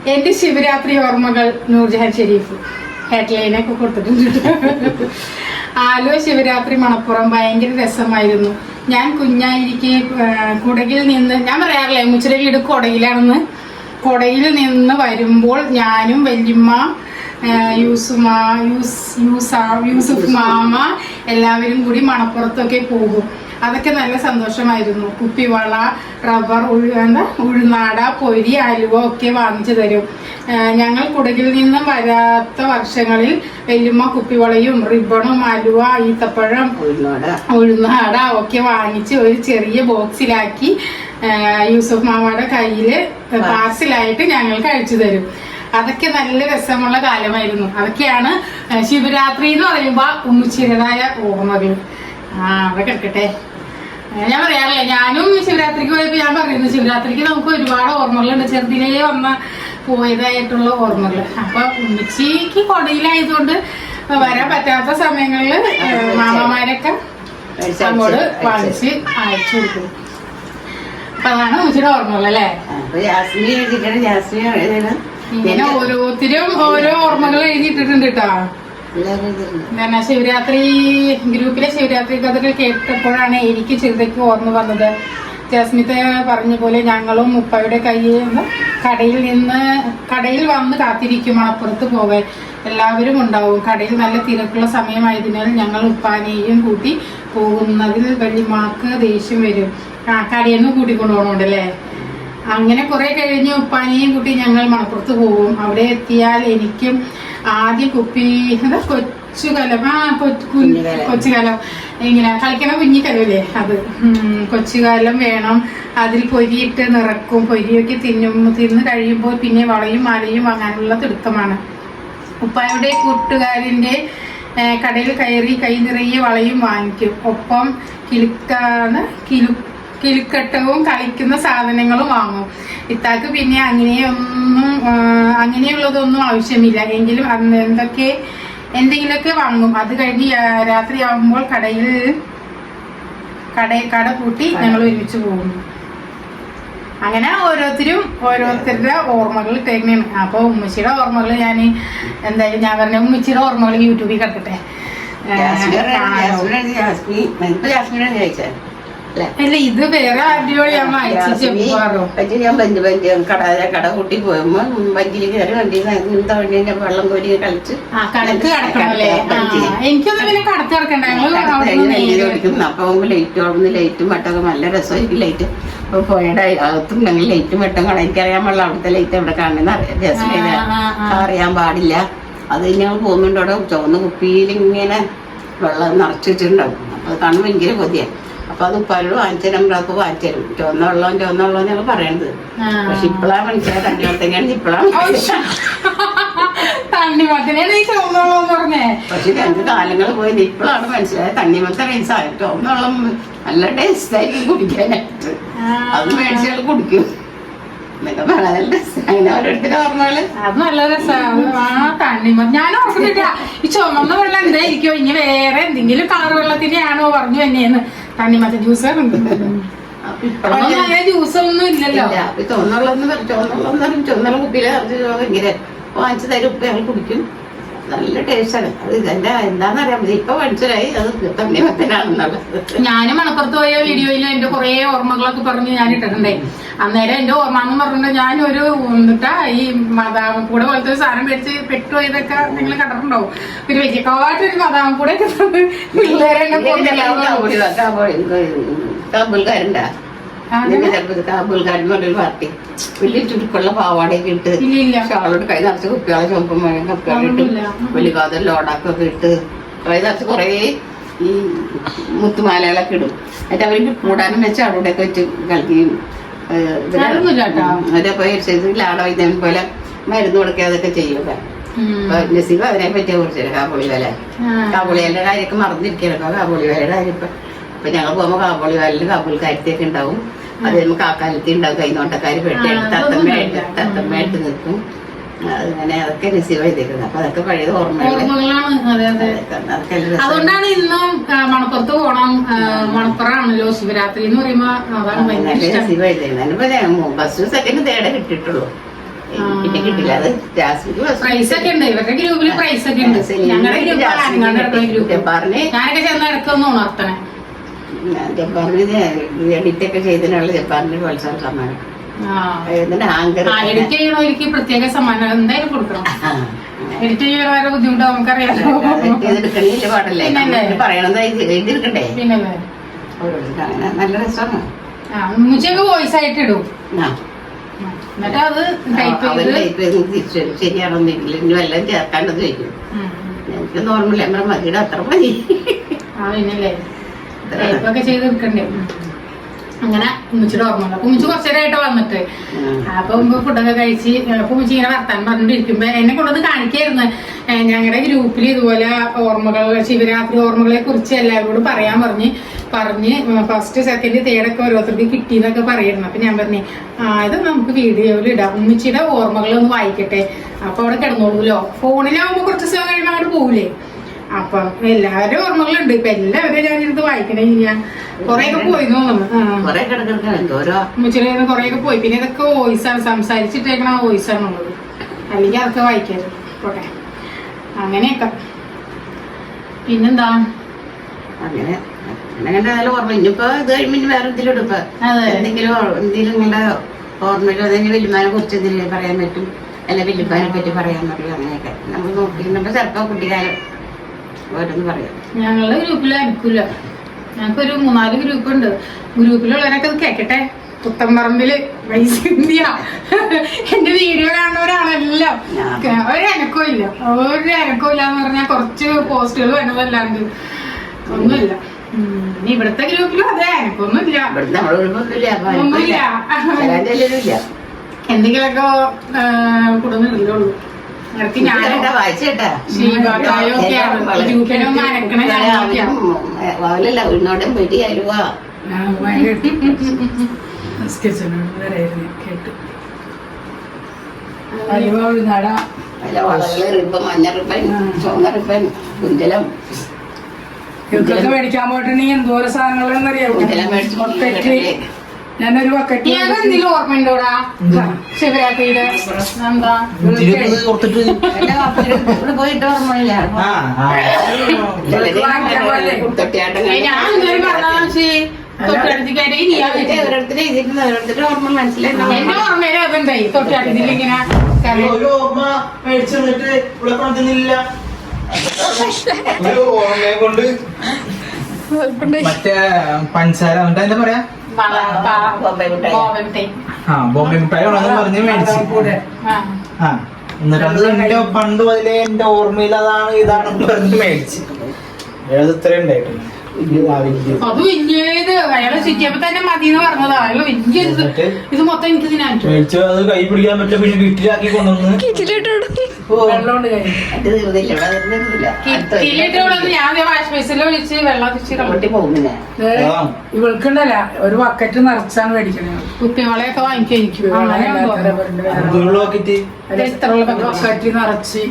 Speaker 1: എന്റെ ശിവരാത്രി ഓർമ്മകൾ നൂർജഹാൻ ഷെരീഫ് ഹെഡ്ലൈനൊക്കെ കൊടുത്തിട്ടുണ്ട്. ആലുവ ശിവരാത്രി മണപ്പുറം ഭയങ്കര രസമായിരുന്നു. ഞാൻ കുഞ്ഞായിരിക്കെ കുടകിൽ നിന്ന് ഞാൻ പറയാറില്ലേ മുച്ചിയുടെ വീട് കുടകിലാണെന്ന്. കുടയിൽ നിന്ന് വരുമ്പോൾ ഞാനും വല്യമ്മ യൂസുമ യൂസ് യൂസ യൂസുഫ്. മാമ എല്ലാവരും കൂടി മണപ്പുറത്തൊക്കെ പോകും. അതൊക്കെ നല്ല സന്തോഷമായിരുന്നു. കുപ്പിവള റബ്ബർ ഉഴു എന്താ ഉഴുന്നാട പൊരി അലുവ ഒക്കെ വാങ്ങിച്ചു തരും. ഞങ്ങൾ കുടകിൽ നിന്നും വരാത്ത വർഷങ്ങളിൽ വല്യമ്മ കുപ്പിവളയും റിബണും അലുവ ഈത്തപ്പഴം
Speaker 2: ഉഴുന്നോട
Speaker 1: ഒക്കെ വാങ്ങിച്ച് ഒരു ചെറിയ ബോക്സിലാക്കി യൂസഫ് മാമയുടെ കയ്യിൽ പാർസലായിട്ട് ഞങ്ങൾക്ക് അയച്ചു തരും. അതൊക്കെ നല്ല രസമുള്ള കാലമായിരുന്നു. അതൊക്കെയാണ് ശിവരാത്രി എന്ന് പറയുമ്പോ ഉമ്മിച്ചിരതായ ഓർമ്മകൾ. ആ അവിടെ കിടക്കട്ടെ. ഞാൻ പറയാറില്ലേ ഞാനും ശിവരാത്രിക്ക് പോയപ്പോ ഞാൻ പറയുന്നു ശിവരാത്രിക്ക് നമുക്ക് ഒരുപാട് ഓർമ്മകളുണ്ട്. ചെറുതിലേ വന്ന പോയതായിട്ടുള്ള ഓർമ്മകൾ. അപ്പൊ ഉമ്മച്ചിക്ക് കൊടയിലായതുകൊണ്ട് വരാൻ പറ്റാത്ത സമയങ്ങളിൽ മാമമാരൊക്കെ അങ്ങോട്ട് വാങ്ങിച്ച് അയച്ചു കൊടുക്കും. അപ്പൊ അതാണ് ഉമ്മച്ചിയുടെ ഓർമ്മകൾ അല്ലേ? ഇങ്ങനെ ഓരോരുത്തരും ഓരോ ഓർമ്മകൾ എഴുതിയിട്ടിട്ടുണ്ട് കേട്ടോ.
Speaker 2: എല്ലാവരും
Speaker 3: ശിവരാത്രി ഗ്രൂപ്പിലെ ശിവരാത്രി കഥകൾ കേട്ടപ്പോഴാണ് എനിക്ക് ചെറുതയ്ക്ക് ഓർമ്മ വന്നത്. ജാസ്മിത്തെ പറഞ്ഞ പോലെ ഞങ്ങളും ഉപ്പയുടെ കയ്യിൽ നിന്ന് കടയിൽ നിന്ന് കടയിൽ വന്ന് കാത്തിരിക്കും അപ്പുറത്ത് പോകാൻ എല്ലാവരും ഉണ്ടാവും. കടയിൽ നല്ല തിരക്കുള്ള സമയമായതിനാൽ ഞങ്ങൾ ഉപ്പാനെയും കൂട്ടി പോകുന്നതിൽ വല്യമാക്ക് ദേഷ്യം വരും. ആ കടയിൽ നിന്ന് കൂട്ടിക്കൊണ്ടു പോകണുണ്ടല്ലേ അങ്ങനെ കുറെ കഴിഞ്ഞ് ഉപ്പാനെയും കൂട്ടി ഞങ്ങൾ മണപ്പുറത്ത് പോകും. അവിടെ എത്തിയാൽ എനിക്കും ആദ്യ കുപ്പി കൊച്ചു കലം ആ കൊച്ചു കുഞ്ഞ്
Speaker 2: കുഞ്ഞുകലം.
Speaker 3: കൊച്ചു കലം ഇങ്ങനെ കളിക്കണ കുഞ്ഞിക്കലല്ലേ അത്? കൊച്ചുകാലം കൊച്ചു കലം വേണം. അതിൽ പൊരിയിട്ട് നിറക്കും. പൊരിയൊക്കെ തിന്നും. തിന്ന് കഴിയുമ്പോൾ പിന്നെ വളയും മാലയും വാങ്ങാനുള്ള തിടുക്കമാണ്. ഉപ്പായുടെ കൂട്ടുകാരന്റെ കടയിൽ കയറി കൈ നിറയെ വളയും വാങ്ങിക്കും. ഒപ്പം കിലുക്കാന്ന് കിലു കിലുക്കട്ടവും കളിക്കുന്ന സാധനങ്ങളും വാങ്ങും. ഇത്താക്ക് പിന്നെ അങ്ങനെയൊന്നും അങ്ങനെയുള്ളതൊന്നും ആവശ്യമില്ല. എങ്കിലും അന്ന് എന്തൊക്കെ എന്തെങ്കിലുമൊക്കെ വാങ്ങും. അത് കഴിഞ്ഞ് രാത്രിയാവുമ്പോൾ കടയിൽ കട കട പൂട്ടി ഞങ്ങൾ ഒരുമിച്ച് പോകും. അങ്ങനെ ഓരോരുത്തരും ഓരോരുത്തരുടെ ഓർമ്മകൾ തന്നെയാണ്. അപ്പൊ ഉമ്മച്ചിയുടെ ഓർമ്മകൾ ഞാൻ എന്തായാലും ഞാൻ പറഞ്ഞ ഉമ്മച്ചിയുടെ ഓർമ്മകൾ യൂട്യൂബിൽ കിടക്കട്ടെ.
Speaker 2: ജാസ്മിൻ. ജാസ്മിനാണ് ചോദിച്ചത് അല്ലേ?
Speaker 3: ഇത് വേറെ അടിപൊളിയാണ് ഞാൻ
Speaker 2: ബഞ്ച് ബഞ്ച് കട കട കൂട്ടി പോകുമ്പോ വഞ്ചിയിൽ കയറി വണ്ടി ഇന്നത്തെ വണ്ടി വെള്ളം കോരി കളിച്ച് അപ്പൊ ലൈറ്റ് ഓടുന്നു. ലൈറ്റും വെട്ടമൊക്കെ നല്ല രസമായിരിക്കും ലൈറ്റ് അപ്പൊ പുഴയുടെ അകത്തും ഞങ്ങൾ ലൈറ്റും വെട്ടം കാണാൻ എനിക്കറിയാൻ പാടില്ല അവിടുത്തെ ലൈറ്റ് എവിടെ കാണുന്ന. അറിയാൻ പാടില്ല. അത് ഞങ്ങൾ പോകുന്നുണ്ടോ ചുവന്ന കുപ്പിയിൽ ഇങ്ങനെ വെള്ളം നിറച്ചിട്ടുണ്ടാവും അപ്പൊ അത് കാണുമ്പോൾ ഭയങ്കര കൊതിയാണ് അപ്പൊ അത് ഉപ്പാരോട് വാങ്ങിച്ചു അപ്പൊ വാങ്ങിച്ചു തരും. എന്നാണ് വെള്ളം ഞങ്ങൾ പറയണത്. പക്ഷെ ഇപ്പോഴാണ് മനസ്സിലായത്
Speaker 3: തണ്ണിമത്തങ്ങയാണ് പറഞ്ഞേ.
Speaker 2: പക്ഷെ രണ്ട് കാലങ്ങൾ പോയി ഇപ്പോഴാണ് മനസ്സിലായത്. തണ്ണിമത്ത റൈസ് ആയിട്ടോ വെള്ളം നല്ല ടേസ്റ്റ് ആയിരിക്കും കുടിക്കാനായിട്ട്. അത് മേടിച്ചാൽ കുടിക്കും.
Speaker 3: ഞാൻ ഓർക്കുന്നില്ല. ഈ ചുമന്ന വെള്ളം എന്തായിരിക്കും? ഇനി വേറെ എന്തെങ്കിലും കളർ വെള്ളത്തിന്റെ ആണോ പറഞ്ഞു തന്നെയെന്ന് തണ്ണിമത്ത ജ്യൂസ് ജ്യൂസ് ഒന്നും ഇല്ലല്ലോ.
Speaker 2: ഇല്ല അപ്പൊ ചൊന്നുള്ള കുപ്പിയിലെ നിറച്ച് ഭയങ്കര വാങ്ങിച്ചു തരും കുടിക്കും. നല്ല ടേസ്റ്റാണ്. അത് ഇതെന്റെ എന്താണെന്നറിയാൻ ഇപ്പൊ മനസ്സിലായി അത് തണ്ണിമത്തനാണെന്നുള്ളത്
Speaker 3: ഞാനും മണപ്പുറത്ത് പോയ വീഡിയോയിൽ എന്റെ കുറെ ഓർമ്മകളൊക്കെ പറഞ്ഞ് ഞാൻ ഇട്ടിട്ടുണ്ടേ. അന്നേരം എന്റെ ഓർമ്മ എന്ന് പറഞ്ഞിട്ട് ഞാൻ ഒരു എന്നിട്ടാ ഈ മതാമക്കൂടെ പോലത്തെ ഒരു സാധനം മേടിച്ച് പെട്ടുപോയതൊക്കെ നിങ്ങൾ കണ്ടിട്ടുണ്ടാവും. ഒരു വലിയ കാട്ടൊരു പിള്ളേരെ ഒക്കെ
Speaker 2: പറഞ്ഞൊരു പാർട്ടി. വലിയ ചുരുക്കുള്ള പാവാടയൊക്കെ ഇട്ട് ഷാളോട് കൈ നിറച്ച് കുപ്പികളെ ചുവപ്പം മുഴുവൻ കുപ്പികളെ ഇട്ട്. വലിയ കാതൽ ലോഡാക്കൊക്കെ ഇട്ട് കൈ നിറച്ച് കുറേ ഈ മുത്തുമാലകളൊക്കെ ഇടും. എന്നിട്ട് അവർക്ക് കൂടാനും വെച്ച് അവിടെയൊക്കെ വെച്ച് കളിക്കുകയും. അവരപ്പോ എക്സസൈസ് ആട വൈദ്യം പോലെ മരുന്ന് കൊടുക്കുക അതൊക്കെ ചെയ്യുക നസീബ് അവരെ പറ്റിയ കുറിച്ചില്ല കാബോളി വില
Speaker 3: കാബോളി
Speaker 2: കാബൂളിയുടെ കാര്യമൊക്കെ മറന്നിരിക്കുകയാണ് കാബോളി വിലയുടെ കാര്യം ഇപ്പൊ ഞങ്ങൾ പോകുമ്പോ കാബൂളി വയലിൽ കാബൂൽക്കാരത്തെയൊക്കെ ഉണ്ടാവും. അത് നമുക്ക് ആ കാലത്ത് ഉണ്ടാവും
Speaker 3: കൈനോട്ട അതൊന്നും
Speaker 2: തത്തമ്മയായിട്ട്. തത്തമ്മയായിട്ട് നിൽക്കും. അങ്ങനെ അതൊക്കെ റിസീവ് ചെയ്തേക്കുന്നത് അപ്പൊ അതൊക്കെ പഴയത് ഓർമ്മയാണ്
Speaker 3: ഓർമ്മകളാണ്. അതുകൊണ്ടാണ് ഇന്നും മണപ്പുറത്ത് പോണം ആ, മണപ്പുറാണല്ലോ ശിവരാത്രി എന്ന് പറയുമ്പോ
Speaker 2: ചെയ്തേക്കുന്നത് ഫസ്റ്റ് സെക്കൻഡ് തേടെ കിട്ടിയിട്ടുള്ളൂ. പിന്നെ കിട്ടില്ല. അത്
Speaker 3: പ്രൈസ് ഒക്കെ ഉണ്ട്. ഇവരുടെ ഗ്രൂപ്പിൽ പ്രൈസ് ഒക്കെ ഉണ്ട്. ഞങ്ങളുടെ ഗ്രൂപ്പ് ഞാനൊക്കെ ചെന്ന് ഇടക്കൊന്ന് ഉണർത്തണേ
Speaker 2: ജബ്ബാറിന് എഡിറ്റ് ഒക്കെ ചെയ്തതിനുള്ള ജബ്ബാറിന് പ്രോത്സാഹന സമ്മാനം.
Speaker 3: എഡിറ്റ് ചെയ്യണവർക്ക് പ്രത്യേക സമ്മാനം എന്തായാലും കൊടുക്കണം. എഡിറ്റ് ചെയ്യണ വരെ ബുദ്ധിമുട്ട് നമുക്കറിയാലോ. പിന്നല്ലേ?
Speaker 2: നല്ല രസമാണ്.
Speaker 3: വോയിസ് ആയിട്ട് ഇടും.
Speaker 2: ആ.
Speaker 3: എന്നിട്ട് അത് ടൈപ്പ് ചെയ്ത്
Speaker 2: ശരിയാണെന്നില്ല ഇനി വല്ലതും ചേർക്കാണ്ടത് ചോദിക്കും എനിക്ക് നോർമൽ നമ്മുടെ മതിയുടെ അത്ര മതി.
Speaker 3: ആ പിന്നല്ലേ? ഒക്കെ ചെയ്ത് എടുക്കണ്ടേ അങ്ങനെ ഉമ്മിച്ചിട്ട് ഓർമ്മ അപ്പൊ കുറച്ചു കുറച്ചേരായിട്ട് വന്നിട്ട്. അപ്പൊ ഉമ്മ ഫുഡൊക്കെ കഴിച്ച് അപ്പൊ ഉമ്മിച്ച് ഇങ്ങനെ വർത്താൻ പറഞ്ഞിരിക്കുമ്പോ എന്നെ കൊണ്ടൊന്ന് കാണിക്കായിരുന്നു. ഞങ്ങളുടെ ഗ്രൂപ്പിൽ ഇതുപോലെ ഓർമ്മകൾ ശിവരാത്രി ഓർമ്മകളെ കുറിച്ച് എല്ലാവരോടും പറയാൻ പറഞ്ഞ് പറഞ്ഞ് ഫസ്റ്റ് സെക്കൻഡ് തേർഡ് ഒക്കെ ഓരോരുത്തർക്ക് കിട്ടിയെന്നൊക്കെ പറയുന്നു അപ്പൊ ഞാൻ പറഞ്ഞു ആ ഇത് നമുക്ക് വീഡിയോയിൽ ഇടാം. ഉമ്മിച്ചിയുടെ ഓർമ്മകളൊന്ന് വായിക്കട്ടെ. അപ്പൊ അവിടെ കിടന്നോളൂല്ലോ ഫോണിലാവുമ്പോ കുറച്ച് സമയം കഴിയുമ്പോൾ അങ്ങോട്ട് പോകൂലേ അപ്പൊ എല്ലാവരും ഓർമ്മകളുണ്ട്. ഇപ്പൊ എല്ലാവരും ഞാനിരുന്ന് വായിക്കണേ ഞാൻ കൊറേയൊക്കെ പോയി തോന്നുന്നു. കൊറേയൊക്കെ പോയി. പിന്നെ ഇതൊക്കെ വോയിസ് ആണ്. സംസാരിച്ചിട്ടേക്കണ വോയിസ് ആണുള്ളത് അല്ലെങ്കിൽ അതൊക്കെ വായിക്കരുത്. പോട്ടെ. അങ്ങനെയൊക്കെ. പിന്നെന്താ?
Speaker 2: അങ്ങനെ. അങ്ങനെ ഏതായാലും ഓർമ്മ. ഇനിയിപ്പോ ഇത് കഴിയുമ്പോ ഇനി വേറെ എന്തെങ്കിലും എടുപ്പ
Speaker 3: അതെ.
Speaker 2: എന്തെങ്കിലും എന്തെങ്കിലും നിങ്ങളുടെ ഓർമ്മയിലോ അതെങ്കിൽ കുറിച്ച് എന്തെങ്കിലും പറയാൻ പറ്റും. അല്ല വല്യപ്പാനെ പറ്റി പറയാൻ പറ്റും. അങ്ങനെയൊക്കെ. നമ്മൾ നോക്കിയിട്ടുണ്ടോ ചെറുപ്പം കുട്ടിക്കാലം. ഓരോന്ന് പറയാം.
Speaker 3: ഞങ്ങളുടെ ഗ്രൂപ്പിൽ അയക്കൂല ഞങ്ങൾക്കൊരു മൂന്നാൽ ഗ്രൂപ്പ് ഉണ്ട് ഗ്രൂപ്പിലുള്ളവരൊക്കെ അത് കേക്കട്ടെ? പുത്തമ്പറമ്പിൽ വൈസ് ഇന്ത്യ. എന്റെ വീഡിയോ കാണുന്നവരാണെല്ലാം. ഒരു അനക്കോ ഇല്ല. ഒരു അനക്കോ ഇല്ല എന്ന് പറഞ്ഞാൽ കുറച്ച് പോസ്റ്റുകൾ വരുന്നതല്ലാണ്ട് ഒന്നുമില്ല ഇവിടുത്തെ ഗ്രൂപ്പിലും അതെ അനക്കൊന്നുമില്ല ഒന്നുമില്ല. എന്തെങ്കിലുമൊക്കെ കുടുംബമില്ലുള്ളൂ
Speaker 2: അവലല്ല ഉന്നോടെയും പോയിട്ട് അരുവാ. അതിലെ വളകൾ റിബൻ മഞ്ഞ റിബൻ ചുവന്ന റിബൻ കുഞ്ചലം.
Speaker 4: ഇതൊക്കെ മേടിക്കാൻ പോയിട്ടുണ്ടെങ്കിൽ എന്തോരം സാധനങ്ങളെന്നറിയാമോ
Speaker 2: കുഞ്ചലം മേടിച്ചു
Speaker 4: ഞാനൊരു ബക്കറ്റ്
Speaker 3: എന്തെങ്കിലും ഓർമ്മയുണ്ടോടാ? ശിവരാത്രിയുടെ എന്താ
Speaker 2: ഇവിടെ പോയിട്ട് ഓർമ്മയില്ല. ഓരോരുത്തരെ ഓർമ്മ മനസ്സിലായി.
Speaker 3: എന്റെ അതുണ്ടായി ഇങ്ങനെ
Speaker 5: ഓർമ്മ മേടിച്ചു ഇവിടെ കൊണ്ടുവന്നില്ല. ഓർമ്മയെ കൊണ്ട് മറ്റേ പഞ്ചസാര എന്താ പറയാ?
Speaker 2: ബോംബെ മിഠായി.
Speaker 3: ബോംബെ മിഠായി.
Speaker 5: ആ ബോംബെ മിഠായി ഉണ്ടെന്ന് പറഞ്ഞ് മേടിച്ചു
Speaker 3: ആ.
Speaker 5: ആ എന്നിട്ട് അത് എന്റെ പണ്ട് മുതലേ എന്റെ ഓർമ്മയിൽ അതാണ് ഇതാണെന്ന് പറഞ്ഞ് മേടിച്ചു അത് ഇത്രയും വലിയത്.
Speaker 3: അത് വലിയത് അയാളെ ചുറ്റിയപ്പോ തന്നെ മതി എന്ന് പറഞ്ഞതാ. അയാൾ വലിയ ഇത് ഇത് മൊത്തം എനിക്ക് തിന്നാൻ
Speaker 5: കൈ പിടിക്കാൻ പറ്റില്ല പിന്നെ വീട്ടിലാക്കി കൊണ്ടുവന്ന്.
Speaker 4: ഇവൾക്കുണ്ടല്ല ഒരു ബക്കറ്റ് നിറച്ചാണ് മേടിക്കണേ
Speaker 3: കുപ്പിവളയൊക്കെ വാങ്ങിക്കും എനിക്ക്.
Speaker 4: ബക്കറ്റ് നിറച്ച്.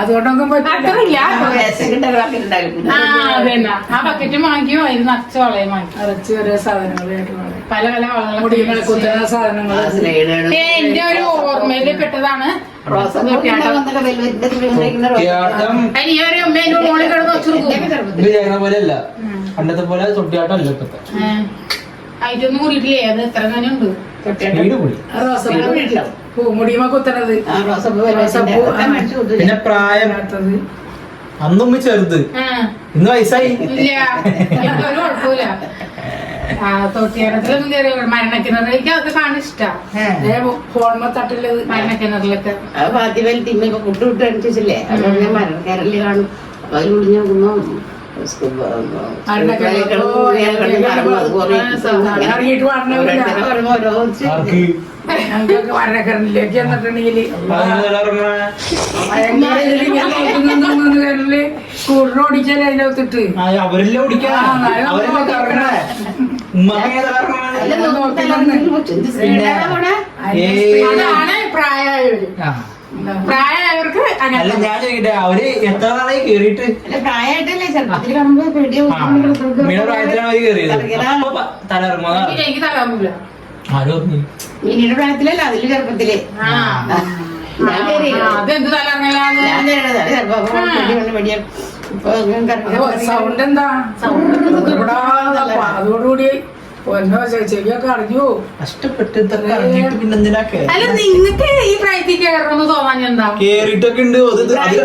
Speaker 4: അതുകൊണ്ടൊന്നും പറ്റില്ല.
Speaker 3: ആ അതന്നെ ആ ബക്കറ്റ് വാങ്ങിക്കും അതിൽ നിറച്ച് വളയും വാങ്ങിക്കും.
Speaker 4: നിറച്ച് ഓരോ സാധനങ്ങളായിട്ട് വളരെ
Speaker 3: പല പല
Speaker 4: കുത്തുന്ന സാധനങ്ങൾ
Speaker 3: എന്റെ ഒരു ഓർമ്മയിൽ പെട്ടതാണ്.
Speaker 5: പോലെയല്ല. പണ്ടത്തെ പോലെ തൊട്ടിയാട്ടം അല്ല ഇപ്പത്തെ
Speaker 3: അതിറ്റൊന്നും കൂടിയിട്ടില്ലേ? അത് എത്ര തന്നെ ഉണ്ട്.
Speaker 4: റോസപ്പൂ മുടിയുമ്പോ കുത്തണത്.
Speaker 5: പിന്നെ പ്രായം. അന്നും ചെറുത് ഇന്ന് വയസ്സായി
Speaker 3: തൊട്ടിയാരത്തിലൊന്നും കയറി മരണക്കിണറിലേക്ക് അത് അതൊക്കെ കാണാൻ ഇഷ്ടാ
Speaker 4: ഫോൺമ തട്ടില്ലത്
Speaker 3: മരണക്കിണറിലൊക്കെ
Speaker 2: ഫാത്തിമയിൽ തിമ്മ ഇപ്പൊ കുട്ടു വിട്ട് അനുസരിച്ചില്ലേ അതുകൊണ്ട് ഞാൻ മരണം കേരളി കാണും അതിൽ കുടിഞ്ഞു നോക്കുമ്പോ
Speaker 5: ഓരോ
Speaker 4: ഞങ്ങൾക്ക് വരണക്കരണിലേക്ക് എന്നിട്ടുണ്ടെങ്കിൽ? ഭയങ്കര സ്കൂളിന് ഓടിച്ചാൽ അതിനകത്തിട്ട്
Speaker 5: അവരെല്ലാം
Speaker 3: അതാണ് പ്രായമായവര്.
Speaker 5: ആ.
Speaker 3: പ്രായമായവർക്ക്
Speaker 5: അല്ല ഞാൻ ചോദിക്കട്ടെ അവർ എത്ര നാളായി കേറിയിട്ട്?
Speaker 2: പ്രായമായിട്ടല്ലേ ചെറുപ്പത്തിൽ കാണുമ്പോ
Speaker 5: പ്രായത്തിലാണ് അവർ കേറിയത്. അപ്പൊ പ- തല ഇറങ്ങുന്നതാ
Speaker 3: എനിക്ക് തലമുല്ല
Speaker 5: ആരും
Speaker 2: മീനിയുടെ പ്രായത്തിലല്ല അതിൽ ചെറുപ്പത്തിൽ
Speaker 3: ആ.
Speaker 2: ഞാൻ
Speaker 4: സൗണ്ട് എന്താ? അതോടുകൂടി ചെവിയൊക്കെ അറിഞ്ഞു
Speaker 5: കഷ്ടപ്പെട്ട്
Speaker 3: അല്ല നിങ്ങക്ക് ഈ പ്രായത്തിൽ കയറണമെന്ന്
Speaker 5: ഉണ്ട്.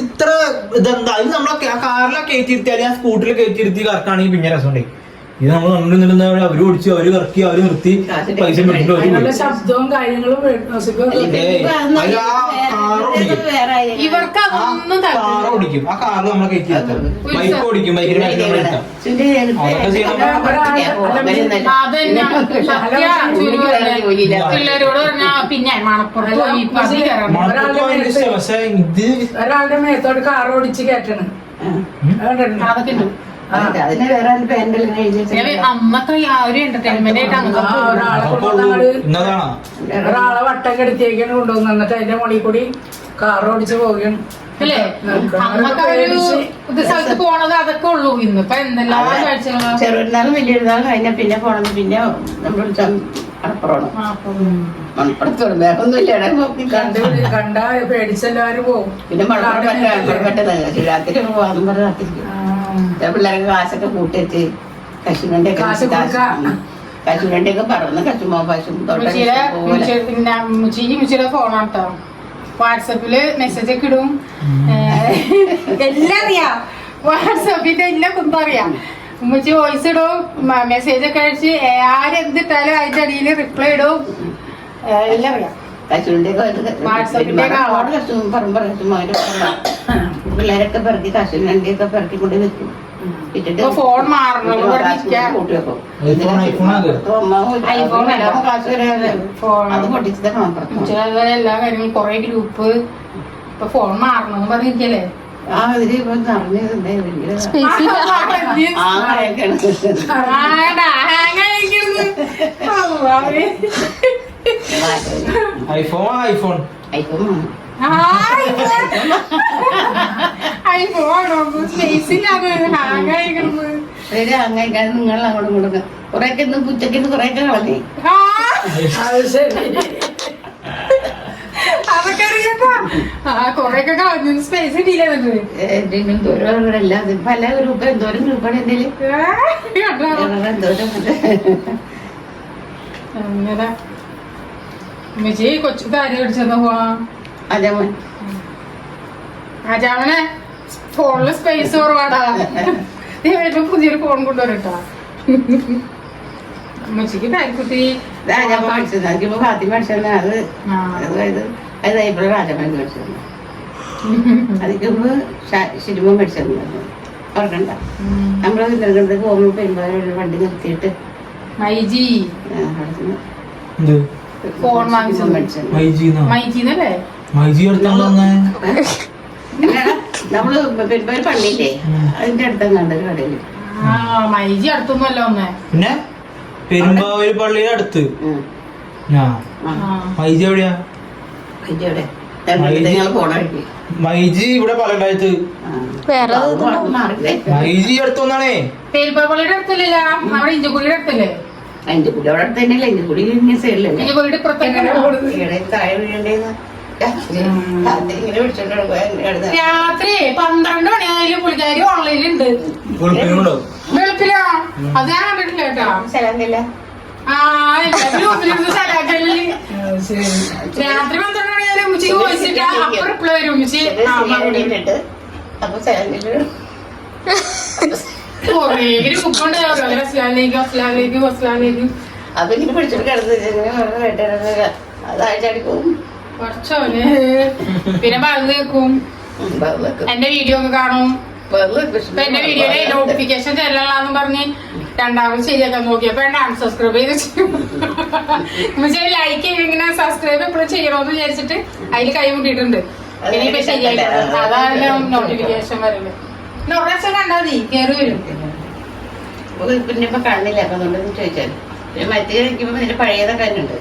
Speaker 5: ഇത്ര ഇതെന്താ? ഇത് നമ്മളെ ആ കാറിലെ കയറ്റിയിരുത്തിയാൽ ആ സ്കൂട്ടറിൽ കയറ്റിയിരുത്തി കറക്കാണെങ്കിൽ പിന്നെ രസമുണ്ടേ. ഇത് നമ്മൾ നിന്നിരുന്ന അവർ ഓടിച്ചു അവർ കറക്കി അവർ നിർത്തി പൈസ മേടിച്ചിട്ട് അവർ.
Speaker 4: ശബ്ദവും കാര്യങ്ങളും
Speaker 5: കാറ് ഓടിക്കും.
Speaker 3: ഇവർക്ക്
Speaker 5: ആ ഓടിക്കും. കാറിൽ നമ്മളെ കയറ്റി ബൈക്ക് ഓടിക്കും ബൈക്കിന്
Speaker 3: പിള്ളേരോട് പറഞ്ഞാ പിന്നെ മണപ്പുറത്ത്
Speaker 5: പക്ഷെ ഇത്
Speaker 4: ഒരാളുടെ മേത്തോട് കാർ ഓടിച്ച് കയറ്റണ് കണ്ടിട്ടുണ്ടോ?
Speaker 3: അതൊക്കെ ഉണ്ട്.
Speaker 4: ഒരാളെ വട്ടം കെടുത്തിയേക്കാണ് കൊണ്ടുവന്ന് എന്നിട്ട് അതിന്റെ മുകളിൽ കൂടി കാർ ഓടിച്ച് പോകും
Speaker 3: അല്ലേ? സ്ഥലത്ത് പോണത് അതൊക്കെ ഉള്ളൂ. ഇന്നിപ്പൊ എന്തെല്ലാം
Speaker 2: കഴിഞ്ഞ പിന്നെ പോണത്. പിന്നെ നമ്മൾ
Speaker 4: കണ്ട് പേടിച്ചെല്ലാരും പോകും
Speaker 2: പിന്നെ മണപ്പുറം ശിവരാത്രി പോകാൻ പറഞ്ഞ
Speaker 4: ആ.
Speaker 2: പിള്ളേർക്ക് കാശൊക്കെ കൂട്ടിയിട്ട് കശുവണ്ടി
Speaker 4: കാശ് കൊടുക്കാം.
Speaker 2: കശുവണ്ടി ഒക്കെ പറന്ന് കശുമോ പശു
Speaker 3: മുച്ചിയുടെ ഫോണാണ് കേട്ടോ വാട്സപ്പിൽ മെസ്സേജ് ഒക്കെ ഇടും. എല്ലാം അറിയാം. വാട്സപ്പിന്റെ എല്ലാം കുന്തം അറിയാം. ഉമ്മച്ചി വോയിസ് ഇടും മെസ്സേജ് ഒക്കെ അയച്ച് ആരെന്തിട്ടാലും അതിന്റെ അടിയിൽ റിപ്ലൈ ഇടും. എല്ലാം അറിയാം. വാട്സാപ്പിന്റെ
Speaker 2: പിള്ളേരൊക്കെ പെറുക്കി കശും വണ്ടിയൊക്കെ പെറുക്കി കൊണ്ട് വെക്കും.
Speaker 3: ഫോൺ മാറണം.
Speaker 2: അത്
Speaker 3: എല്ലാ കാര്യങ്ങളും കൊറേ ഗ്രൂപ്പ് ഇപ്പൊ ഫോൺ മാറണം പറഞ്ഞിരിക്കല്ലേ?
Speaker 5: IPhone iPhone.
Speaker 2: ഐഫോൺ അങ്ങനെ നിങ്ങൾ അങ്ങോട്ടും ഇങ്ങോട്ടും കുറെയൊക്കെ ഇന്ന് പുച്ചക്കിന്ന് കുറെയൊക്കെ കളഞ്ഞേ.
Speaker 3: അതൊക്കെ അറിയട്ടാ ആ കൊറേയൊക്കെ കളഞ്ഞു. സ്പേസ് കിട്ടിയില്ല എന്നിട്ട്
Speaker 2: എന്തെങ്കിലും എന്തോരം എല്ലാം പല ഗ്രൂപ്പ് എന്തോരം ഗ്രൂപ്പാണ് എന്തേലും എന്തോരം
Speaker 3: അങ്ങനെ. ഉമ്മച്ചി കൊച്ചു താരം അടിച്ചെന്ന് പോവാ?
Speaker 2: അതെ
Speaker 3: അജാമനെ ഫോണിൽ സ്പേസ് കുറവാടാ. നീ വരുമ്പോ പുതിയൊരു ഫോൺ കൊണ്ടുവരട്ടാ.
Speaker 2: അമ്മച്ചിക്ക് മേടിച്ചത് അതിക്കുമ്പോ സിനിമ മേടിച്ചത് ഓർക്കണ്ട. നമ്മൾ നെടുങ്കണ്ടക്ക് പോകുമ്പോ പെരുമ്പാലൊരു വണ്ടി നിർത്തിയിട്ട്
Speaker 3: മൈജി. ഫോൺ വാങ്ങിച്ചു.
Speaker 2: മേടിച്ചത്
Speaker 5: മൈജിന്നോ?
Speaker 3: മൈജിന്നല്ലേ?
Speaker 2: നമ്മൾ പെരുമ്പാൽ പള്ളിയില്ലേ? അതിന്റെ അടുത്തങ്ങാണ്ട് ഒരു കടയിൽ
Speaker 3: ആ മൈജി അടുത്തൊന്നുമല്ല ഒന്നേ
Speaker 5: പിന്നെ? പെരുമ്പാവൂര് പള്ളിയുടെ അടുത്ത്. ആ
Speaker 2: ആ,
Speaker 3: ആ.
Speaker 5: മൈജി എവിടെയാ?
Speaker 2: മൈജി വഴിക്ക്.
Speaker 5: മൈജി ഇവിടെ പലയിടത്ത്. മൈജി അടുത്തൊന്നാണേ വന്നാണേ.
Speaker 3: പെരുമ്പാപ്പള്ളിയുടെ അടുത്തല്ല നമ്മുടെ ഇഞ്ചക്കുടിയുടെ അടുത്തല്ലേ?
Speaker 2: അതിന്റെ കൂടി അവിടെ തന്നെയല്ലേ? ഇങ്ങനെ സൈഡിലല്ലേ ഇവിടെ താഴെ കിടന്ന്
Speaker 3: രാത്രി പന്ത്രണ്ട് മണിയായാലും പുള്ളിക്കാരി ഓൺലൈനിലുണ്ട്. വെളുപ്പിലാ? അത് ഞാൻ കണ്ടിട്ടില്ല കേട്ടോ. ആ ഗ്രൂപ്പിലിരുന്ന്
Speaker 4: സലാക്കലിൽ
Speaker 3: രാത്രി പന്ത്രണ്ട് മണിയായാലും ഉമ്മച്ചിക്ക് വോയിച്ചിട്ട് അപ്പൊ റിപ്ലൈ വരും ഉമ്മച്ചി.
Speaker 2: അപ്പൊ സ്ഥലമില്ല
Speaker 3: കൊറേ ഗ്രൂപ്പുണ്ട് അസ്ലാമിലേക്ക് അസ്ലാമിലേക്ക് അസ്ലാമിലേക്ക്
Speaker 2: അപ്പൊ ഇങ്ങനെ പിടിച്ചോണ്ട് കിടന്ന് അതാഴ്ച പോകും
Speaker 3: കുറച്ചോനെ പിന്നെ ബഗ് കേൾക്കും എന്റെ വീഡിയോ ഒക്കെ കാണും എന്റെ വീഡിയോയിലെ നോട്ടിഫിക്കേഷൻ ചെല്ലലാന്ന് പറഞ്ഞ് രണ്ടാമത് ശരിയാക്കാൻ നോക്കിയപ്പോ എന്നെ അൺസബ്സ്ക്രൈബ് ചെയ്ത് ചെയ്യും ലൈക്ക് ചെയ്തിങ്ങനെ സബ്സ്ക്രൈബ് എപ്പോഴും ചെയ്യണമെന്ന് വിചാരിച്ചിട്ട് അതിൽ കൈ മുട്ടിയിട്ടുണ്ട് ഇനിയിപ്പോ ശരിയായിട്ടുണ്ട് അതാണ് നോട്ടിഫിക്കേഷൻ വരുന്നത് പിന്നെ ഒരു പ്രാവശ്യം കണ്ടാൽ മതി കയറി വരും
Speaker 2: പിന്നെ ഇപ്പൊ കണ്ണില്ല അപ്പൊ ചോദിച്ചാൽ മറ്റേ നിൽക്കുമ്പോ നിന്റെ പഴയതൊക്കെ തന്നെ ഉണ്ട്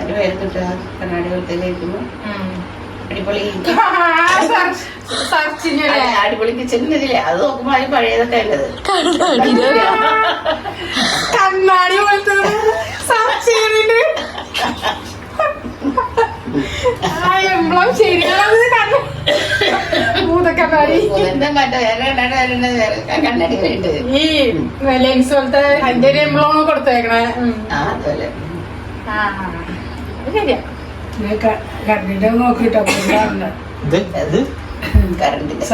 Speaker 3: ഉം, ഉം,
Speaker 2: അതിന്റെ പേര് തൊട്ട് കണ്ണാടി പോലത്തെ കഴിക്കുമ്പോ അടിപൊളി അടിപൊളി കിച്ചൺ ഇതില്ലേ? അത് നോക്കുമ്പോ അതിന് പഴയതൊക്കെ ഉള്ളത്
Speaker 3: കണ്ണാടി പോലത്തെ ഈ ലെൻസ് പോലത്തെ അതിന്റെ എംബ്ലം കൊടുത്തേക്കണേ.
Speaker 2: ആ.
Speaker 4: നോക്കിട്ടോ
Speaker 2: കറണ്ടിന്റെ.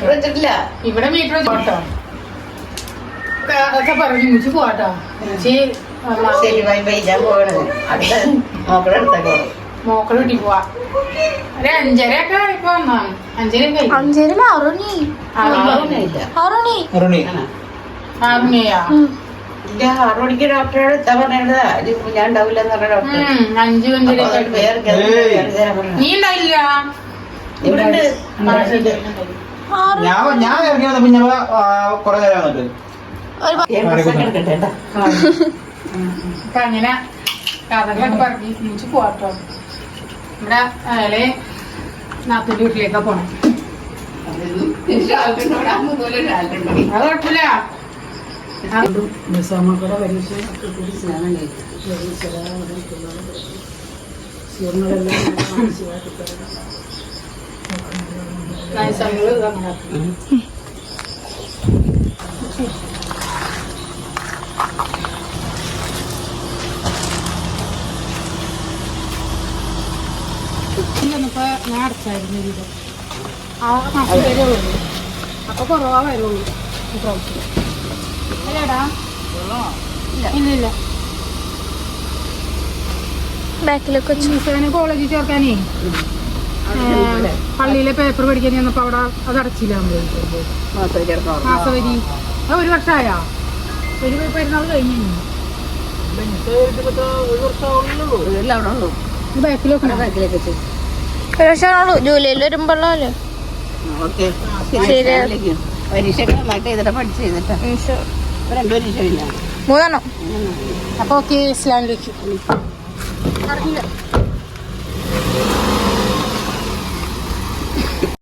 Speaker 4: പറഞ്ഞ
Speaker 2: ഇവിടെ മീറ്റർ
Speaker 3: പോട്ടോ. ഒക്കെ പറഞ്ഞു മുച്ചി മുച്ചി മോക്കൾ വീട്ടിൽ പോവാ. ഒരു അഞ്ചര ഒക്കെ ഇപ്പൊ വന്നാണ് അഞ്ചര
Speaker 6: അറുണി. അറുണി.
Speaker 5: അരുണി
Speaker 3: ആറ്
Speaker 2: ആറു മണിക്ക് ഡോക്ടറോട് എത്താ പറഞ്ഞത് ഞാൻ ഉണ്ടാവില്ല എന്ന് പറഞ്ഞ ഡോക്ടർ
Speaker 3: അഞ്ചു
Speaker 2: വേറെ.
Speaker 3: നീ ഉണ്ടായില്ല
Speaker 2: ഇവിടെ.
Speaker 5: ഞാൻ ഞാൻ ഇറങ്ങി വന്നപ്പോ ഞാൻ കൊറേ നേരം വന്നിട്ട്.
Speaker 2: ഏഴ് ദിവസം എടുക്കട്ടെ കേട്ടോ.
Speaker 3: അപ്പൊ അങ്ങനെ കഥകളൊക്കെ പറഞ്ഞു മുച്ചി പോവാട്ടോ. ഇവിടെ അയാളെ നാത്തൂന്റെ വീട്ടിലേക്കാ പോണം? അത് കുഴപ്പമില്ല.
Speaker 4: നിസാമക്കടെ
Speaker 3: ഞാൻ അടച്ചായിരുന്നു ആ ഉള്ളൂ അപ്പൊ കുറവാ വരുള്ളൂ
Speaker 6: ബാക്കിലൊക്കെ
Speaker 3: കോളേജിൽ ചേർക്കാനേ. പള്ളിയിലെ പേപ്പർ പഠിക്കാൻ ചെന്നപ്പോ അവിടെ അത് അടച്ചില്ല മാസവരി ഒരു വർഷമായാ ഒരു പെരുന്നാൾ കഴിഞ്ഞു
Speaker 2: വീട്ടിൽ അവിടെ ഉള്ളൂ.
Speaker 3: ബാക്കിൽ വെക്കണം
Speaker 2: ബാക്കിലേക്ക് വെച്ച്.
Speaker 6: ഒരു വർഷമാണുള്ളൂ ജൂലൈയിൽ വരുമ്പോഴല്ലേ?
Speaker 2: ഓക്കെ.
Speaker 6: ശരി.
Speaker 2: പരീക്ഷയൊക്കെ നന്നായിട്ട് ചെയ്തിട്ട് പഠിച്ച് ചെയ്തിട്ട്
Speaker 6: മൂന്നെണ്ണം.
Speaker 3: അപ്പൊ ഓക്കെ ഇസ്ലാമിലേക്ക് അറിയില്ല